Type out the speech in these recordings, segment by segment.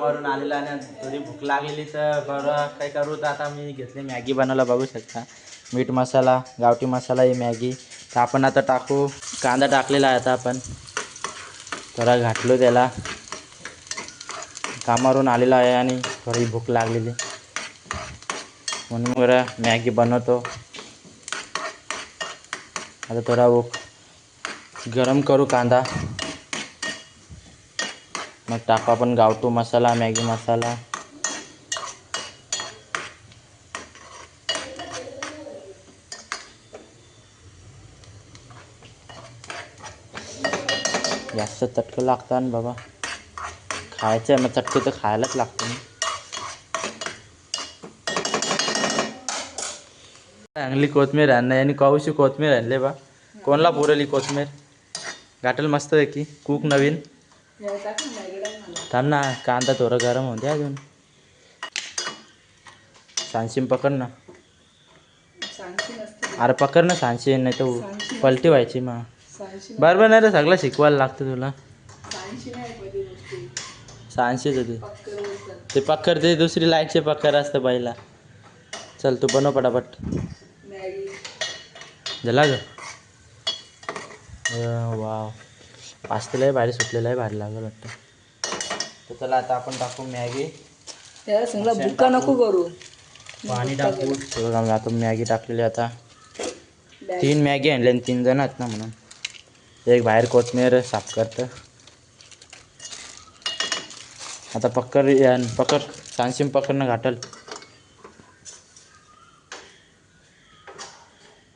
कामावरून आलेला आणि थोडी भूक लागलेली तर बरं काय करू तर आता मी घेतली मॅगी बनवायला बघू शकता. मीठ मसाला गावठी मसाला ही मॅगी. तर आपण आता टाकू. कांदा टाकलेला आहे आता आपण. थोडा घातलो त्याला. कामावरून आलेला आहे आणि थोडी भूक लागलेली. म्हणून बरं मॅगी बनवतो. आता थोडा भूक गरम करू कांदा. मग टाकू आपण गावठू मसाला मॅगी मसाला. जास्त चटकं लागतं ना बाबा. खायचं आहे मग चटके तर खायलाच लागतं चांगली कोथमीर आणणार आणि कौशी कोथमीर आणले बा. कोणला पुरेली कोथमीर? गाठल मस्त आहे की कूक नवीन. थांब ना कांदा थोडं गरम होऊन द्या अजून. सांशीन पकड ना. अरे पकड ना सांशी नाही तर पलटी व्हायची मग. बरोबर नाही रे सगळं शिकवायला लागतं तुला. सांशीच होती ते. पक्कर ते दुसरी लाईटचे पक्कर असतं बाईला. चल तू बनव पटापट. झाला ग. वाव. पास्तेलाही भारी सुटलेलं आहे भारी लागलं वाटतं. तर चला आता आपण टाकू मॅगी. त्याला सगळं बुक्का नको करू. पाणी टाकू. मी आता मॅगी टाकलेली आता. तीन मॅगी आणले आणि तीन जण आहेत ना म्हणून. एक बाहेर कोथमीर साफ करतं. आता पक्कर या पकड सांसिम पकडणं घाटल.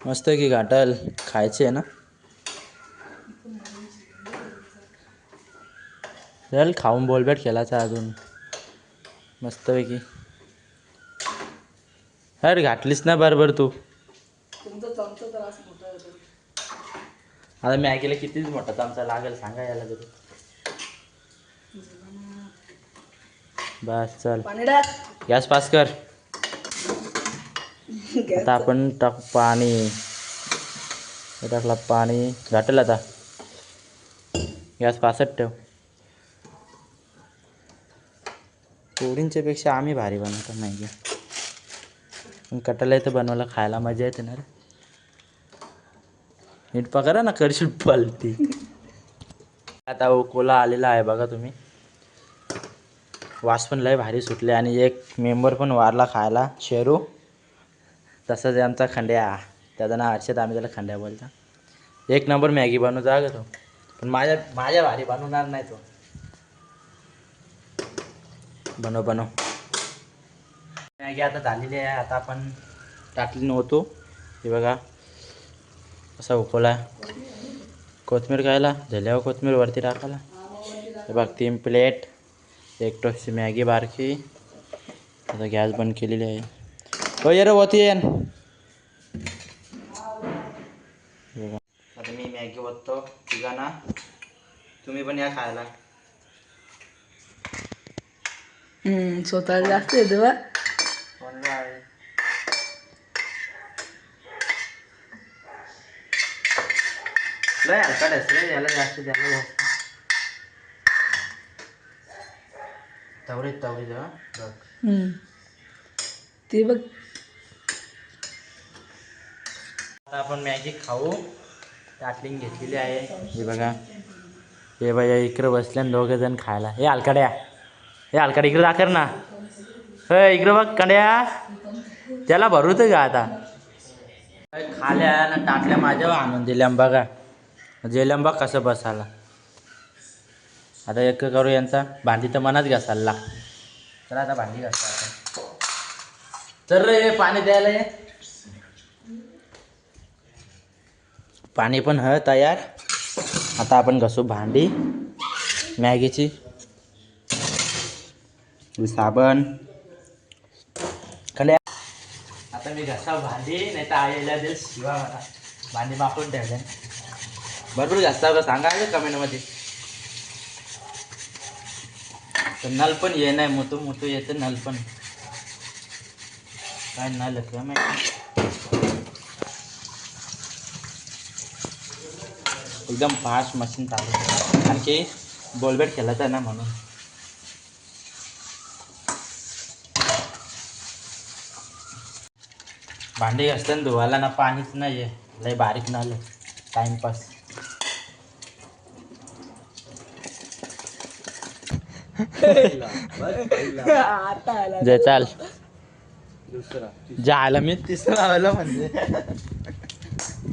मस्त आहे की घाटल. खायचे आहे ना? चल खाऊन बोलबेट खेळायचा अजून. मस्तपैकी. अरे घातलीस ना बरोबर तू. आता मॅगीला कितीच मोठा चमचा लागेल सांगा याला तरी बस चल. गॅस पास कर. आता आपण टाकू पाणी. टाकला पाणी. घाटेल आता. गॅस पासच ठेव. पोरींच्यापेक्षा आम्ही भारी बनवतो मॅगी पण कटाला येतं बनवायला खायला मजा येते ना रे. नीट पकरा ना करशील पलटी. आता ओकोला आलेला आहे बघा तुम्ही. वास पण लय भारी सुटले आणि एक मेंबर पण वारला खायला शेरू. तसंच आमचा खंड्या. त्याचं नाव हर्षद आम्ही त्याला खंड्या बोलता. एक नंबर मॅगी बनवता का तो. पण माझ्या माझ्या भारी बनवणार नाही तो. बनव बनो। मॅगी आता आहे. आता आपण टाकली नव्हतो हे बघा कोथमीर खायला, झाल्यावर कोथमीर वरती टाकायला. हे तीन प्लेट. एक टोस्टची मॅगी बारकी. आता गॅस बंद केलेली आहे. हो, ये होती बघा. आता मी मॅगी ओततो. तिघांना. तुम्ही पण या हम्म, स्वतःला जास्त येते बा कोणला आहे लय हलका डस रे याला जास्त द्यायला जास्त तवरीत तवरीत हा बघ हम्म. ते बघ आता आपण मॅगी खाऊ ताटलीन घेतलेली आहे हे बघा हे बघा इकडं बसले दोघे जण खायला हे हलकड्या हे हलकड्या इकडे दाखर ना. हे इकडे बघ कड्या. त्याला भरूत का आता? खाल्या ना टाकल्या माझ्यावर आणून दिल्या बघा. जेल्या बघ कसं बसायला. आता एक करू यांचा. भांडी तर मनात घासायला तर आता भांडी घासा तर रे पाणी द्यायला ये. पाणी पण ह तयार. आता आपण घसू भांडी. मॅगीची. साबण खल्या आता मी घसा भांडी नाही तर आईला दे शिवा मला भांडी मापून ठेवले भरपूर घासता का सांगा कमेंटमध्ये तर नल पण ये नाही मोठं मोठं येतं नल पण काय नल आहे काय माहिती एकदम फास्ट मशीन चालू आणखी बोलबेट खेळायचं आहे ना म्हणून भांडी घासताना धुवायला ना पाणीच नाही आहे लय बारीक ना आलं आला जे चाल. जायला मी. तिसरं लावलं म्हणजे.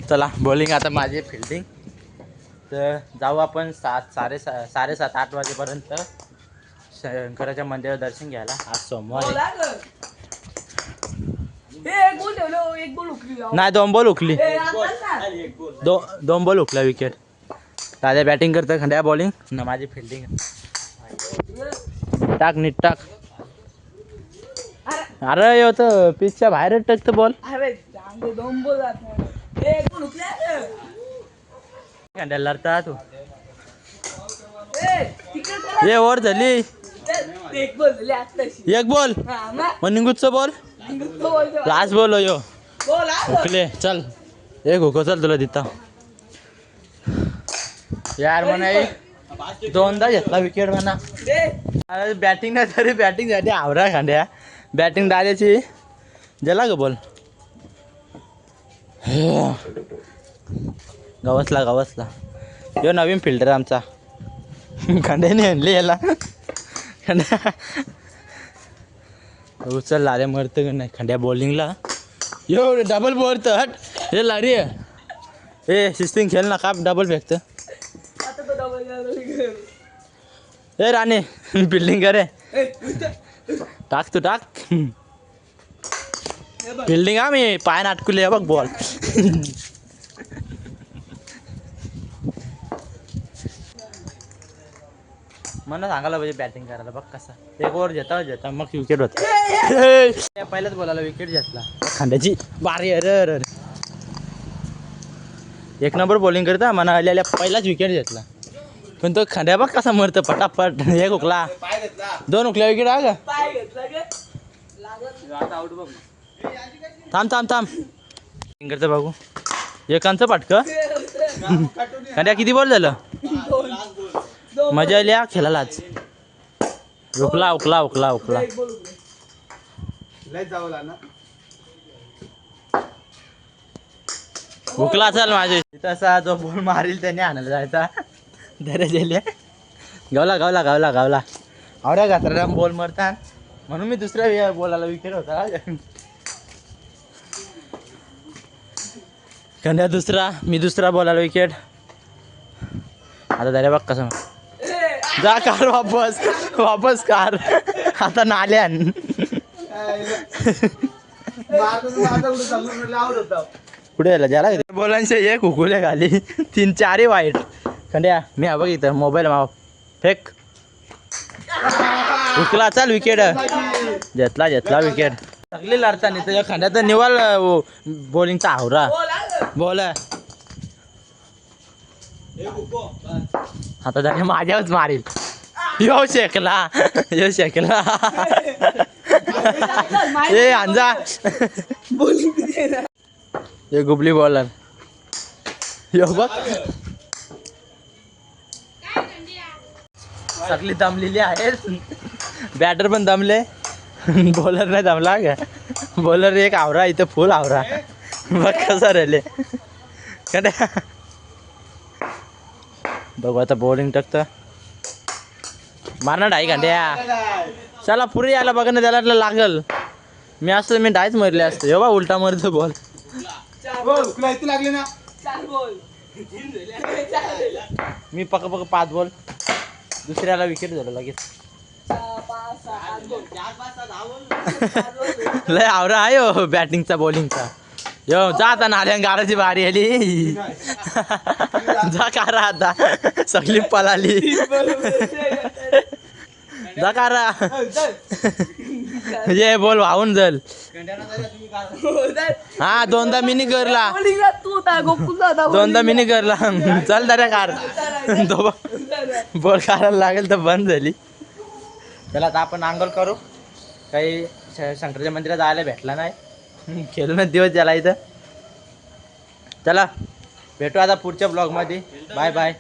चला बॉलिंग आता माझी फिल्डिंग तर जाऊ आपण सात साडेसा साडेसात आठ वाजेपर्यंत शंकराच्या मंदिरात दर्शन घ्यायला. आज सोमवार आहे. बोला गं. ए, एक गोल ठेवलं एक गोल उकली लाव. नाही दोन बॉल उकली. दो दोन बॉल उकला विकेट दादा बॅटिंग करतं खंड्या बॉलिंग ना माझी फिल्डिंग टाक नीट टाक. अरे. अरे यो तर पिचच्या बाहेरच टाकतं दोन बोल. खंड्याला लढता तू. ये ओव्हर झाली. एक बोल. एक बॉल. हा. मग. निघूचं बॉल. लास्ट बॉल हो यो. हा. हुकले चल. एक हुको चल तुला दिता. यार म्हणा दोनदा घेतला विकेट म्हणा. बॅटिंग नाही तरी बॅटिंगसाठी आवरा खांड्या. बॅटिंग डाल्याची गेला ग बोल गवसला गवसला. यो नवीन फिल्डर आमचा. खंड्याने आणली याला. खंड्या. उचल लाऱ्या मरतं का नाही? खंड्या बॉलिंगला यो डबल बोर तर हट. हे लारी. ए सिस्टिंग खेळ ना का डबल फेकतं. ए राणे बिल्डिंग करे. टाक तू टाक. बिल्डिंग आम्ही पाय नाटकुले बघ बॉल मला सांगायला पाहिजे बॅटिंग करायला बघ कसा. एक ओव्हर घेता घेता मग विकेट होत. पहिल्याच बोलायला विकेट घेतला. खांद्याची बारी अरे अरे अरे. एक नंबर बॉलिंग करता मना आलेल्या पहिलाच विकेट घेतला. पण तो खांद्या बघ कसा मरतं पटापट. एक उकला. दोन उकल्या विकेट आ ग थांब थांब थांब. करतो बघू. एकांचं पाटक. खांद्या किती बॉल झालं? मजा आली हा खेळायलाच उकला उकला उकला उकला. उकले. चल माझे तसा जो बॉल मारील त्याने आणायला जायचा. दरे गेले गावला गावला गावला गावला. आवड्या घातरा बॉल मारतात म्हणून मी दुसऱ्या बॉलाला विकेट होता. कंड्या दुसरा मी दुसरा बॉलाला विकेट आता दर्या बघ कसं जा कार वापस. वापस कार. आता नाल्यान. कुठे यायला ज्याला बोलांचे एक हुकुले खाली. तीन चारही वाईट. खंड्या मी हा बघ इथं. मोबाईल माव. फेक. हुकला चाल विकेट घेतला घेतला विकेट सगळी लढता नाही तर खंड्या तर निवाल बॉलिंगचा आवरा. बोल, आता त्याने माझ्यावरच मारील. यो शेकला यो शेकला. ए अंजा. ये गुबली बॉलर यो बघ. सगळी दमलेली आहेत. बॅटर पण दमले. बॉलर नाही दमला का बॉलर एक आवरा इथं फुल आवरा. बघ कसं राहिले काय बघू आता बॉलिंग टाकतं. मारणार डाई घंट्या चला पुरी यायला बघा ना त्याला लागल. मी असतो मी डायच मरले असते. हे बा उलटा मरतो बॉल बोल. मी पक पक पाच बॉल दुसऱ्याला विकेट झालं लगेच. लय आवरा आहे हो बॅटिंगचा बॉलिंगचा यो जाता नाल्यान गाराची बारी आली. जा कारा आता. सगळी पलाली जा कारा. ये बोल वाहून जल. हा दोनदा मिनी करला दोनदा मिनी करला चल दऱ्या कार. तो कारायला लागेल तर बंद झाली. चला आता आपण आंघोळ करू. काही श- शंकराच्या मंदिरात जायला भेटला नाही. खेळूनच दिवस झाला इथं. चला भेटू आता पुढच्या ब्लॉगमध्ये बाय बाय